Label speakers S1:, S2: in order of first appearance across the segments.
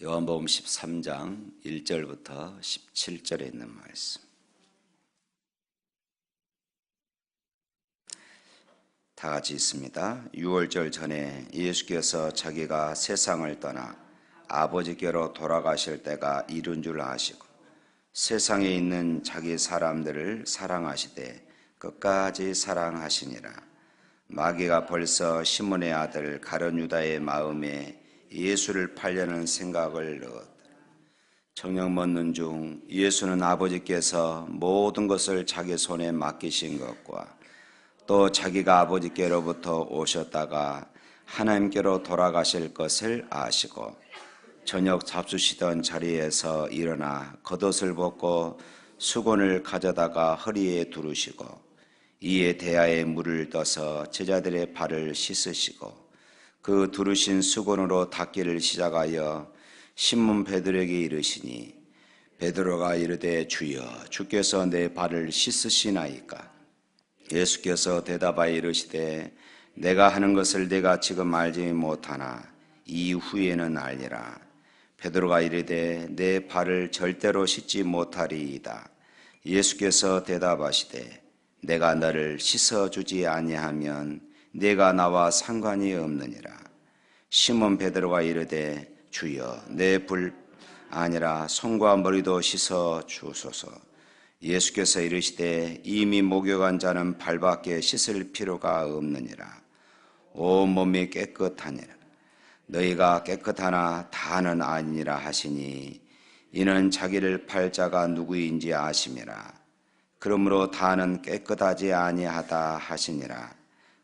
S1: 요한복음 13장 1절부터 17절에 있는 말씀. 다 같이 있습니다. 6월절 전에 예수께서 자기가 세상을 떠나 아버지께로 돌아가실 때가 이른 줄 아시고 세상에 있는 자기 사람들을 사랑하시되 끝까지 사랑하시니라. 마귀가 벌써 시몬의 아들 가룟 유다의 마음에 예수를 팔려는 생각을 넣었다. 정령 묻는 중 예수는 아버지께서 모든 것을 자기 손에 맡기신 것과 또 자기가 아버지께로부터 오셨다가 하나님께로 돌아가실 것을 아시고 저녁 잡수시던 자리에서 일어나 겉옷을 벗고 수건을 가져다가 허리에 두르시고 이에 대야에 물을 떠서 제자들의 발을 씻으시고 그 두르신 수건으로 닦기를 시작하여 신문 베드로에게 이르시니 베드로가 이르되 주여 주께서 내 발을 씻으시나이까? 예수께서 대답하여 이르시되 내가 하는 것을 내가 지금 알지 못하나 이후에는 알리라. 베드로가 이르되 내 발을 절대로 씻지 못하리이다. 예수께서 대답하시되 내가 너를 씻어 주지 아니하면 내가 나와 상관이 없느니라. 시몬 베드로가 이르되 주여 내 불 아니라 손과 머리도 씻어 주소서. 예수께서 이르시되 이미 목욕한 자는 발밖에 씻을 필요가 없느니라. 온 몸이 깨끗하니라. 너희가 깨끗하나 다는 아니라 하시니 이는 자기를 팔 자가 누구인지 아심이라. 그러므로 다는 깨끗하지 아니하다 하시니라.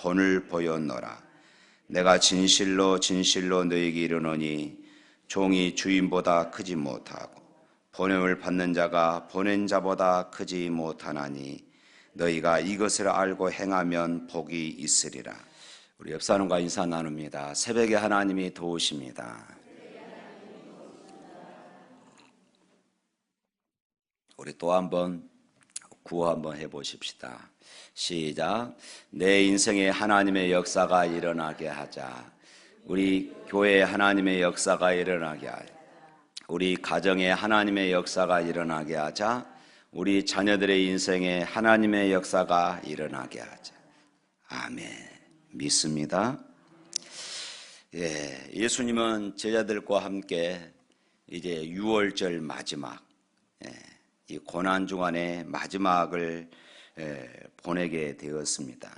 S1: 본을 보였노라. 내가 진실로 진실로 너희에게 이르노니 종이 주인보다 크지 못하고 보냄을 받는 자가 보낸 자보다 크지 못하나니 너희가 이것을 알고 행하면 복이 있으리라. 우리 옆 사람과 인사 나눕니다. 새벽에 하나님이 도우십니다. 우리 또 한번 구호 한번 해보십시다. 시작. 내 인생에 하나님의 역사가 일어나게 하자. 우리 교회에 하나님의 역사가 일어나게 하자. 우리 가정에 하나님의 역사가 일어나게 하자. 우리 자녀들의 인생에 하나님의 역사가 일어나게 하자. 아멘. 믿습니다. 예, 예수님은 제자들과 함께 이제 6월절 마지막, 예, 이 고난 중간에 마지막을 보내게 되었습니다.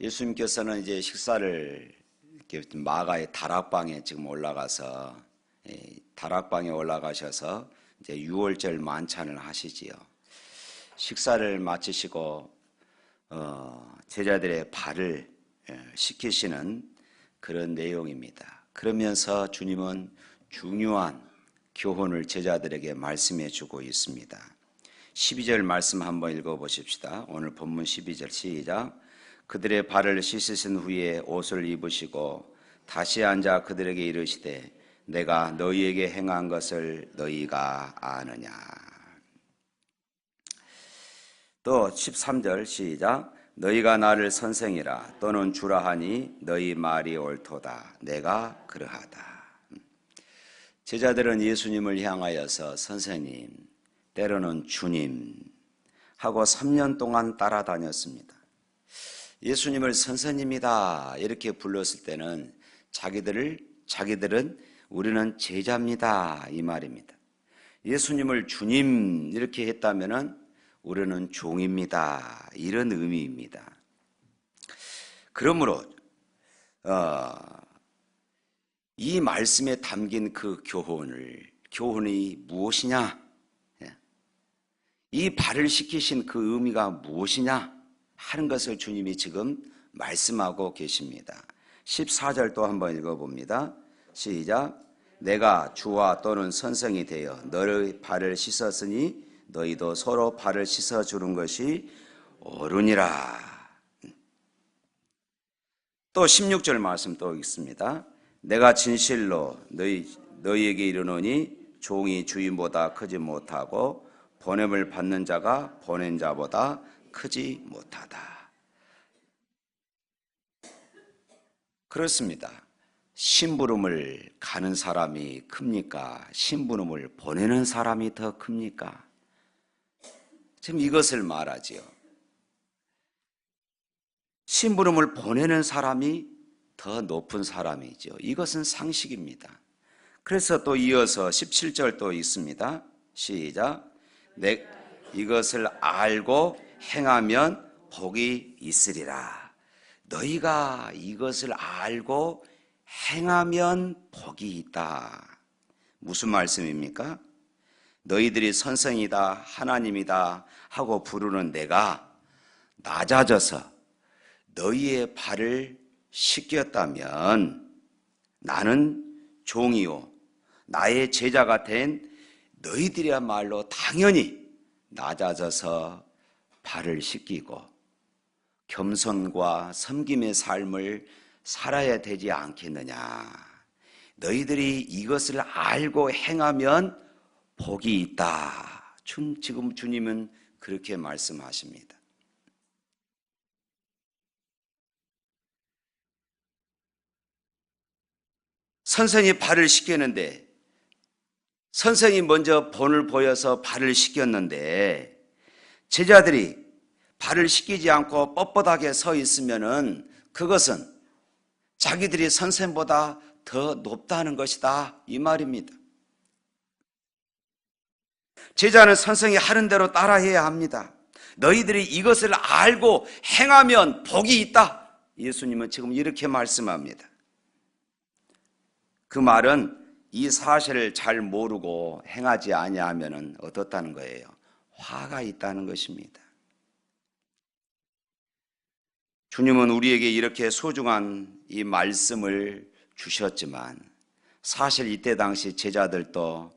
S1: 예수님께서는 이제 식사를 이렇게 마가의 다락방에 지금 올라가서 다락방에 올라가셔서 이제 6월절 만찬을 하시지요. 식사를 마치시고 어, 제자들의 발을 시키시는 그런 내용입니다. 그러면서 주님은 중요한 교훈을 제자들에게 말씀해 주고 있습니다. 12절 말씀 한번 읽어 보십시다. 오늘 본문 12절 시작. 그들의 발을 씻으신 후에 옷을 입으시고 다시 앉아 그들에게 이르시되 내가 너희에게 행한 것을 너희가 아느냐. 또 13절 시작. 너희가 나를 선생이라 또는 주라 하니 너희 말이 옳도다. 내가 그러하다. 제자들은 예수님을 향하여서 선생님, 때로는 주님 하고 3년 동안 따라다녔습니다. 예수님을 선생님이다 이렇게 불렀을 때는 자기들을 자기들은 우리는 제자입니다 이 말입니다. 예수님을 주님 이렇게 했다면은 우리는 종입니다 이런 의미입니다. 그러므로 어, 이 말씀에 담긴 그 교훈을 교훈이 무엇이냐? 예. 이 발을 시키신 그 의미가 무엇이냐 하는 것을 주님이 지금 말씀하고 계십니다. 14절 또 한번 읽어봅니다. 시작. 내가 주와 또는 선생이 되어 너의 발을 씻었으니 너희도 서로 발을 씻어 주는 것이 옳으니라. 또 16절 말씀 또 있습니다. 내가 진실로 너희 너희에게 이르노니 종이 주인보다 크지 못하고 보냄을 받는 자가 보낸 자보다 크지 못하다. 그렇습니다. 심부름을 가는 사람이 큽니까? 심부름을 보내는 사람이 더 큽니까? 지금 이것을 말하지요. 심부름을 보내는 사람이 더 높은 사람이죠. 이것은 상식입니다. 그래서 또 이어서 17절 또 있습니다. 시작. 내 이것을 알고 행하면 복이 있으리라. 너희가 이것을 알고 행하면 복이 있다. 무슨 말씀입니까? 너희들이 선생이다, 하나님이다 하고 부르는 내가 낮아져서 너희의 발을 씻겼다면 나는 종이요. 나의 제자가 된 너희들이야말로 당연히 낮아져서 발을 씻기고 겸손과 섬김의 삶을 살아야 되지 않겠느냐. 너희들이 이것을 알고 행하면 복이 있다. 지금 주님은 그렇게 말씀하십니다. 선생이 발을 씻겼는데 선생이 먼저 본을 보여서 발을 씻겼는데 제자들이 발을 씻기지 않고 뻣뻣하게 서 있으면은 그것은 자기들이 선생보다 더 높다는 것이다 이 말입니다. 제자는 선생이 하는 대로 따라해야 합니다. 너희들이 이것을 알고 행하면 복이 있다. 예수님은 지금 이렇게 말씀합니다. 그 말은 이 사실을 잘 모르고 행하지 아니하면은 어떻다는 거예요? 화가 있다는 것입니다. 주님은 우리에게 이렇게 소중한 이 말씀을 주셨지만 사실 이때 당시 제자들도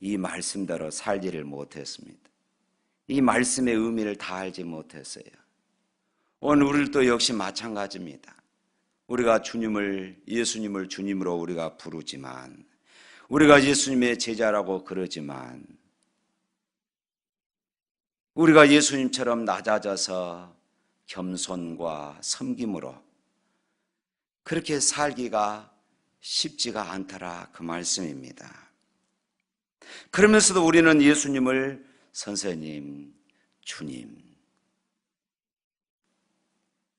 S1: 이 말씀대로 살지를 못했습니다. 이 말씀의 의미를 다 알지 못했어요. 오늘 우리도 역시 마찬가지입니다. 우리가 주님을 예수님을 주님으로 우리가 부르지만 우리가 예수님의 제자라고 그러지만 우리가 예수님처럼 낮아져서 겸손과 섬김으로 그렇게 살기가 쉽지가 않더라 그 말씀입니다. 그러면서도 우리는 예수님을 선생님, 주님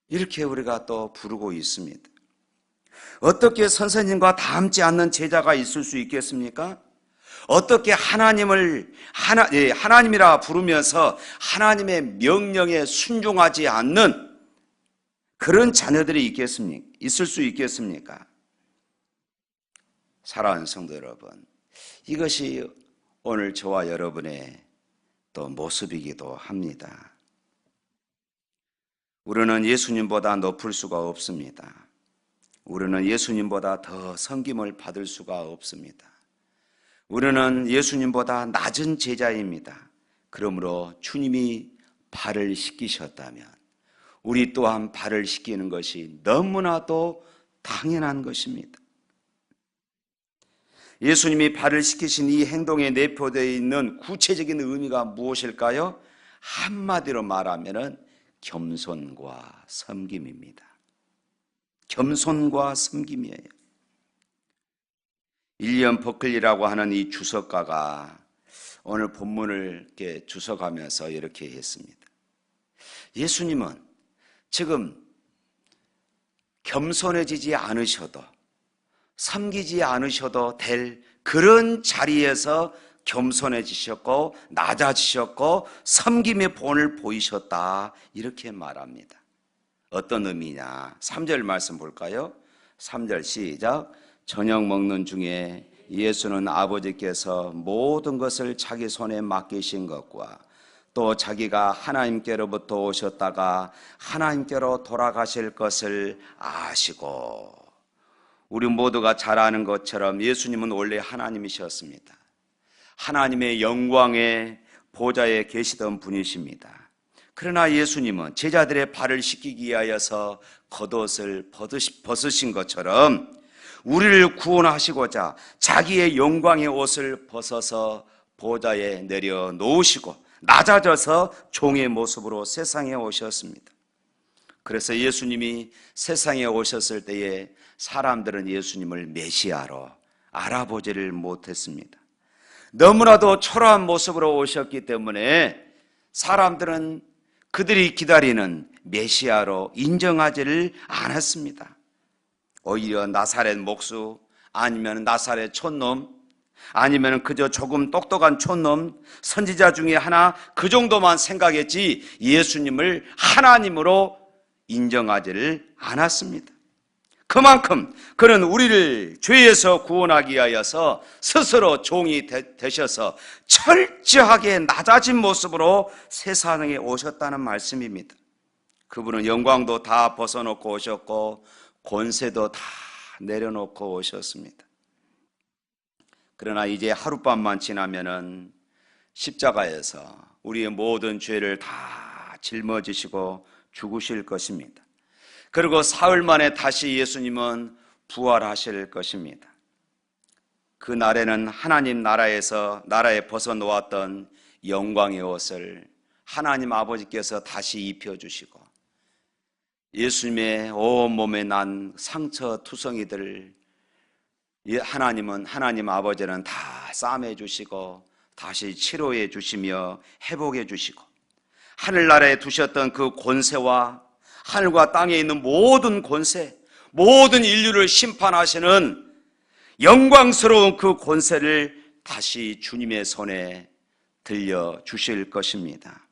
S1: 이렇게 우리가 또 부르고 있습니다. 어떻게 선생님과 닮지 않는 제자가 있을 수 있겠습니까? 어떻게 하나님을 하나, 예, 하나님이라 부르면서 하나님의 명령에 순종하지 않는 그런 자녀들이 있겠습니까? 있을 수 있겠습니까? 사랑하는 성도 여러분, 이것이 오늘 저와 여러분의 또 모습이기도 합니다. 우리는 예수님보다 높을 수가 없습니다. 우리는 예수님보다 더 섬김을 받을 수가 없습니다. 우리는 예수님보다 낮은 제자입니다. 그러므로 주님이 발을 씻기셨다면 우리 또한 발을 씻기는 것이 너무나도 당연한 것입니다. 예수님이 발을 씻기신 이 행동에 내포되어 있는 구체적인 의미가 무엇일까요? 한마디로 말하면 겸손과 섬김입니다. 겸손과 섬김이에요. 일리엄 버클리라고 하는 이 주석가가 오늘 본문을 이렇게 주석하면서 이렇게 했습니다. 예수님은 지금 겸손해지지 않으셔도 섬기지 않으셔도 될 그런 자리에서 겸손해지셨고 낮아지셨고 섬김의 본을 보이셨다 이렇게 말합니다. 어떤 의미냐? 3절 말씀 볼까요? 3절 시작. 저녁 먹는 중에 예수는 아버지께서 모든 것을 자기 손에 맡기신 것과 또 자기가 하나님께로부터 오셨다가 하나님께로 돌아가실 것을 아시고 우리 모두가 잘 아는 것처럼 예수님은 원래 하나님이셨습니다. 하나님의 영광의 보좌에 계시던 분이십니다. 그러나 예수님은 제자들의 발을 씻기기 위하여서 겉옷을 벗으신 것처럼 우리를 구원하시고자 자기의 영광의 옷을 벗어서 보좌에 내려 놓으시고 낮아져서 종의 모습으로 세상에 오셨습니다. 그래서 예수님이 세상에 오셨을 때에 사람들은 예수님을 메시아로 알아보지를 못했습니다. 너무나도 초라한 모습으로 오셨기 때문에 사람들은 그들이 기다리는 메시아로 인정하지를 않았습니다. 오히려 나사렛 목수 아니면 나사렛 촌놈 아니면 그저 조금 똑똑한 촌놈 선지자 중에 하나 그 정도만 생각했지 예수님을 하나님으로 인정하지를 않았습니다. 그만큼 그는 우리를 죄에서 구원하기 위하여서 스스로 종이 되, 셔서 철저하게 낮아진 모습으로 세상에 오셨다는 말씀입니다. 그분은 영광도 다 벗어놓고 오셨고 권세도 다 내려놓고 오셨습니다. 그러나 이제 하룻밤만 지나면은 십자가에서 우리의 모든 죄를 다 짊어지시고 죽으실 것입니다. 그리고 사흘 만에 다시 예수님은 부활하실 것입니다. 그 날에는 하나님 나라에서 나라에 벗어 놓았던 영광의 옷을 하나님 아버지께서 다시 입혀 주시고 예수님의 온 몸에 난 상처 투성이들을 하나님은 하나님 아버지는 다 싸매 주시고 다시 치료해 주시며 회복해 주시고 하늘나라에 두셨던 그 권세와 하늘과 땅에 있는 모든 권세, 모든 인류를 심판하시는 영광스러운 그 권세를 다시 주님의 손에 들려 주실 것입니다.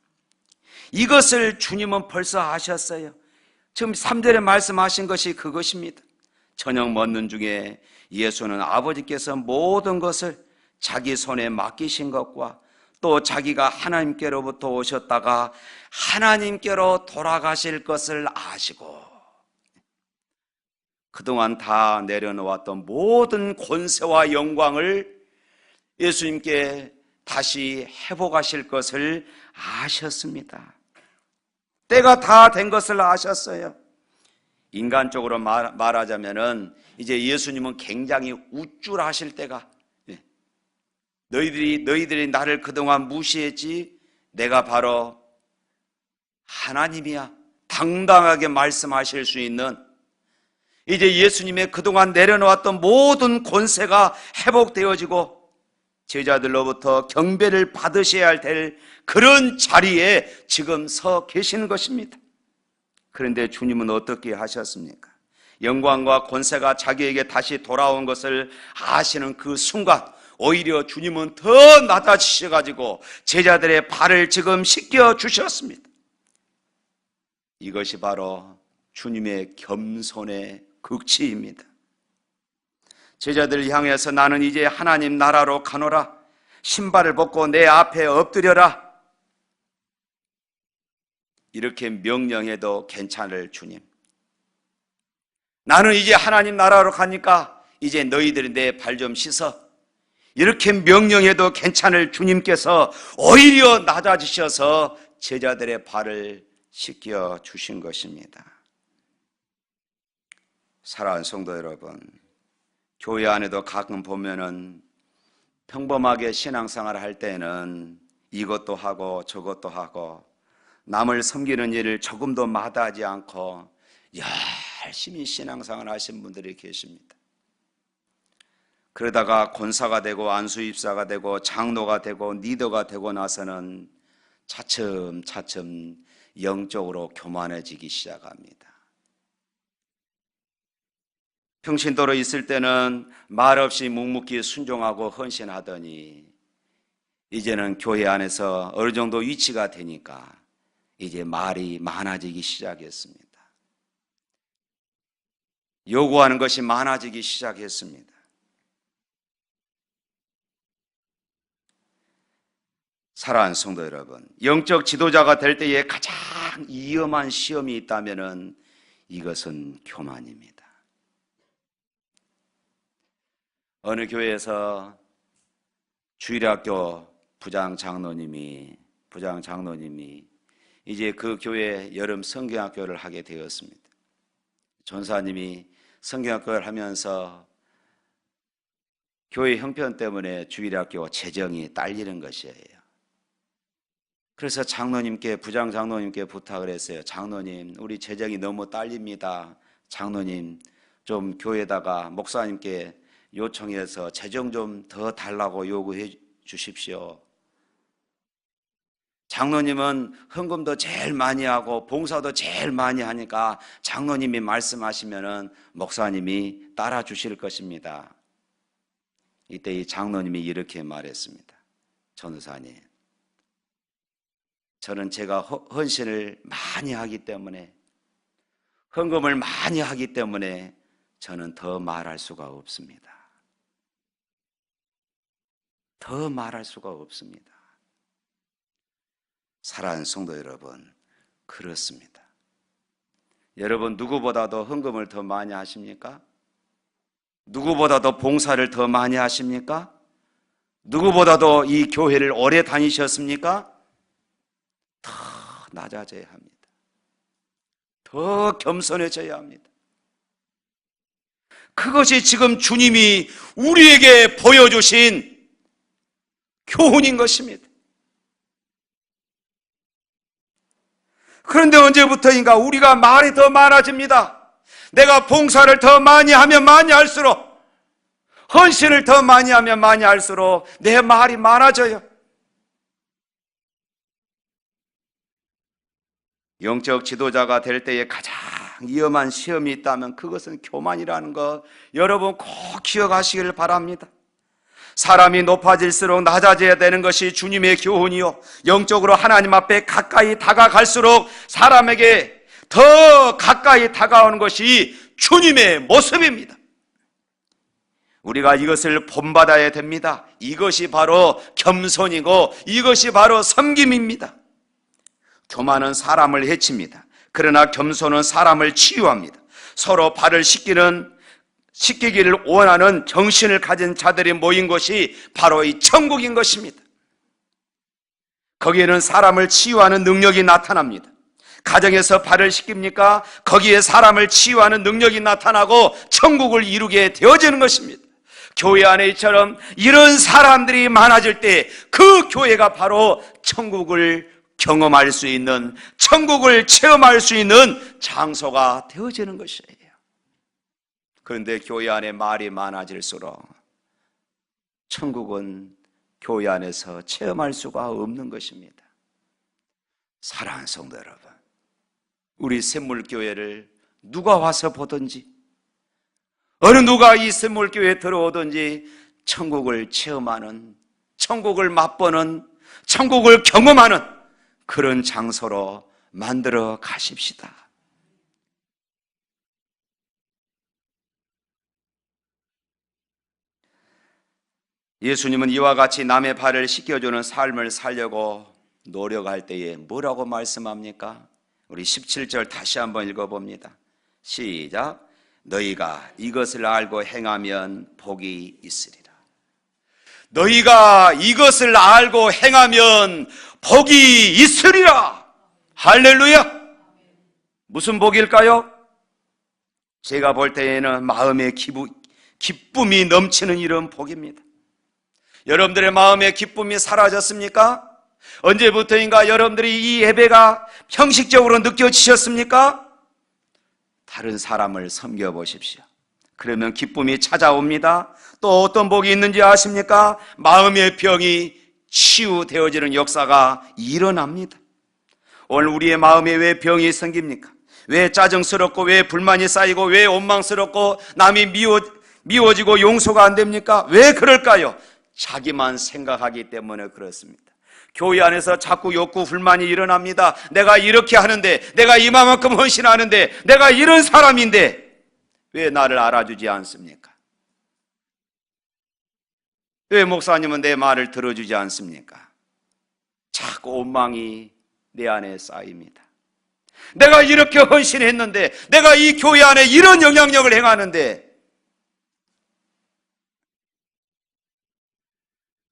S1: 이것을 주님은 벌써 하셨어요. 지금 3절에 말씀하신 것이 그것입니다. 저녁 먹는 중에 예수는 아버지께서 모든 것을 자기 손에 맡기신 것과 또 자기가 하나님께로부터 오셨다가 하나님께로 돌아가실 것을 아시고 그동안 다 내려놓았던 모든 권세와 영광을 예수님께 다시 회복하실 것을 아셨습니다. 때가 다 된 것을 아셨어요. 인간적으로 말, 하자면은 이제 예수님은 굉장히 우쭐하실 때가 너희들이 너희들이 나를 그동안 무시했지 내가 바로 하나님이야. 당당하게 말씀하실 수 있는 이제 예수님의 그동안 내려놓았던 모든 권세가 회복되어지고 제자들로부터 경배를 받으셔야 할 그런 자리에 지금 서 계시는 것입니다. 그런데 주님은 어떻게 하셨습니까? 영광과 권세가 자기에게 다시 돌아온 것을 아시는 그 순간 오히려 주님은 더 낮아지셔가지고 제자들의 발을 지금 씻겨 주셨습니다. 이것이 바로 주님의 겸손의 극치입니다. 제자들을 향해서 나는 이제 하나님 나라로 가노라. 신발을 벗고 내 앞에 엎드려라. 이렇게 명령해도 괜찮을 주님. 나는 이제 하나님 나라로 가니까 이제 너희들이 내 발 좀 씻어. 이렇게 명령해도 괜찮을 주님께서 오히려 낮아지셔서 제자들의 발을 씻겨 주신 것입니다. 사랑하는 성도 여러분, 교회 안에도 가끔 보면은 평범하게 신앙생활 할 때는 이것도 하고 저것도 하고 남을 섬기는 일을 조금도 마다하지 않고 열심히 신앙생활 하신 분들이 계십니다. 그러다가 권사가 되고 안수입사가 되고 장로가 되고 리더가 되고 나서는 차츰차츰 영적으로 교만해지기 시작합니다. 평신도로 있을 때는 말없이 묵묵히 순종하고 헌신하더니 이제는 교회 안에서 어느 정도 위치가 되니까 이제 말이 많아지기 시작했습니다. 요구하는 것이 많아지기 시작했습니다. 사랑하는 성도 여러분, 영적 지도자가 될 때에 가장 위험한 시험이 있다면 이것은 교만입니다. 어느 교회에서 주일학교 부장 장로님이 부장 장로님이 이제 그 교회 여름 성경학교를 하게 되었습니다. 전사님이 성경학교를 하면서 교회 형편 때문에 주일학교 재정이 딸리는 것이에요. 그래서 장로님께 부장 장로님께 부탁을 했어요. 장로님, 우리 재정이 너무 딸립니다. 장로님, 좀 교회에다가 목사님께 요청해서 재정 좀 더 달라고 요구해 주십시오. 장로님은 헌금도 제일 많이 하고 봉사도 제일 많이 하니까 장로님이 말씀하시면은 목사님이 따라 주실 것입니다. 이때 이 장로님이 이렇게 말했습니다. 전우사님, 저는 제가 허- 헌신을 많이 하기 때문에 헌금을 많이 하기 때문에 저는 더 말할 수가 없습니다. 더 말할 수가 없습니다. 사랑하는 성도 여러분, 그렇습니다. 여러분, 누구보다도 헌금을 더 많이 하십니까? 누구보다도 봉사를 더 많이 하십니까? 누구보다도 이 교회를 오래 다니셨습니까? 더 낮아져야 합니다. 더 겸손해져야 합니다. 그것이 지금 주님이 우리에게 보여주신 교훈인 것입니다. 그런데 언제부터인가 우리가 말이 더 많아집니다. 내가 봉사를 더 많이 하면 많이 할수록, 헌신을 더 많이 하면 많이 할수록 내 말이 많아져요. 영적 지도자가 될 때에 가장 위험한 시험이 있다면 그것은 교만이라는 것 여러분 꼭 기억하시길 바랍니다. 사람이 높아질수록 낮아져야 되는 것이 주님의 교훈이요. 영적으로 하나님 앞에 가까이 다가갈수록 사람에게 더 가까이 다가오는 것이 주님의 모습입니다. 우리가 이것을 본받아야 됩니다. 이것이 바로 겸손이고 이것이 바로 섬김입니다. 교만은 사람을 해칩니다. 그러나 겸손은 사람을 치유합니다. 서로 발을 씻기는 씻기기를 원하는 정신을 가진 자들이 모인 것이 바로 이 천국인 것입니다. 거기에는 사람을 치유하는 능력이 나타납니다. 가정에서 발을 씻깁니까? 거기에 사람을 치유하는 능력이 나타나고 천국을 이루게 되어지는 것입니다. 교회 안에 이처럼 이런 사람들이 많아질 때 그 교회가 바로 천국을 경험할 수 있는, 천국을 체험할 수 있는 장소가 되어지는 것이에요. 그런데 교회 안에 말이 많아질수록 천국은 교회 안에서 체험할 수가 없는 것입니다. 사랑하는 성도 여러분, 우리 샘물교회를 누가 와서 보든지, 어느 누가 이 샘물교회에 들어오든지 천국을 체험하는, 천국을 맛보는, 천국을 경험하는 그런 장소로 만들어 가십시다. 예수님은 이와 같이 남의 발을 씻겨주는 삶을 살려고 노력할 때에 뭐라고 말씀합니까? 우리 17절 다시 한번 읽어봅니다. 시작. 너희가 이것을 알고 행하면 복이 있으리라. 너희가 이것을 알고 행하면 복이 있으리라. 할렐루야. 무슨 복일까요? 제가 볼 때에는 마음의 기부, 기쁨이 넘치는 이런 복입니다. 여러분들의 마음의 기쁨이 사라졌습니까? 언제부터인가 여러분들이 이 예배가 형식적으로 느껴지셨습니까? 다른 사람을 섬겨보십시오. 그러면 기쁨이 찾아옵니다. 또 어떤 복이 있는지 아십니까? 마음의 병이 치유되어지는 역사가 일어납니다. 오늘 우리의 마음에 왜 병이 생깁니까? 왜 짜증스럽고 왜 불만이 쌓이고 왜 원망스럽고 남이 미워, 미워지고 용서가 안 됩니까? 왜 그럴까요? 자기만 생각하기 때문에 그렇습니다. 교회 안에서 자꾸 욕구 불만이 일어납니다. 내가 이렇게 하는데, 내가 이만큼 헌신하는데, 내가 이런 사람인데, 왜 나를 알아주지 않습니까? 왜 목사님은 내 말을 들어주지 않습니까? 자꾸 원망이 내 안에 쌓입니다. 내가 이렇게 헌신했는데, 내가 이 교회 안에 이런 영향력을 행하는데,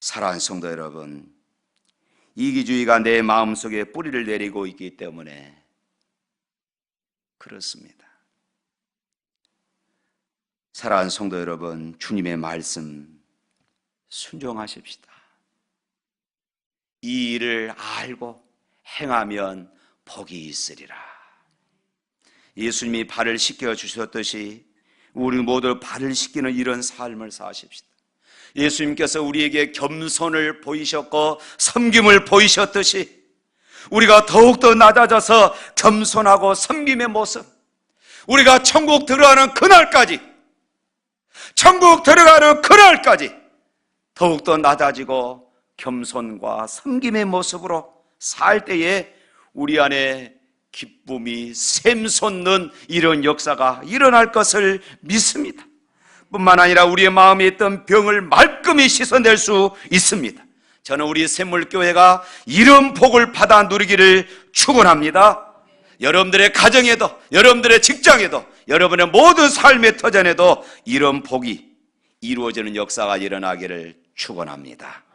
S1: 사랑하는 성도 여러분, 이기주의가 내 마음속에 뿌리를 내리고 있기 때문에 그렇습니다. 사랑하는 성도 여러분, 주님의 말씀 순종하십시다. 이 일을 알고 행하면 복이 있으리라. 예수님이 발을 씻겨 주셨듯이 우리 모두 발을 씻기는 이런 삶을 사십시다. 예수님께서 우리에게 겸손을 보이셨고 섬김을 보이셨듯이 우리가 더욱더 낮아져서 겸손하고 섬김의 모습 우리가 천국 들어가는 그날까지 천국 들어가는 그날까지 더욱더 낮아지고 겸손과 섬김의 모습으로 살 때에 우리 안에 기쁨이 샘솟는 이런 역사가 일어날 것을 믿습니다. 뿐만 아니라 우리의 마음에 있던 병을 말끔히 씻어낼 수 있습니다. 저는 우리 샘물교회가 이런 복을 받아 누리기를 축원합니다. 여러분들의 가정에도, 여러분들의 직장에도, 여러분의 모든 삶의 터전에도 이런 복이 이루어지는 역사가 일어나기를 축원합니다.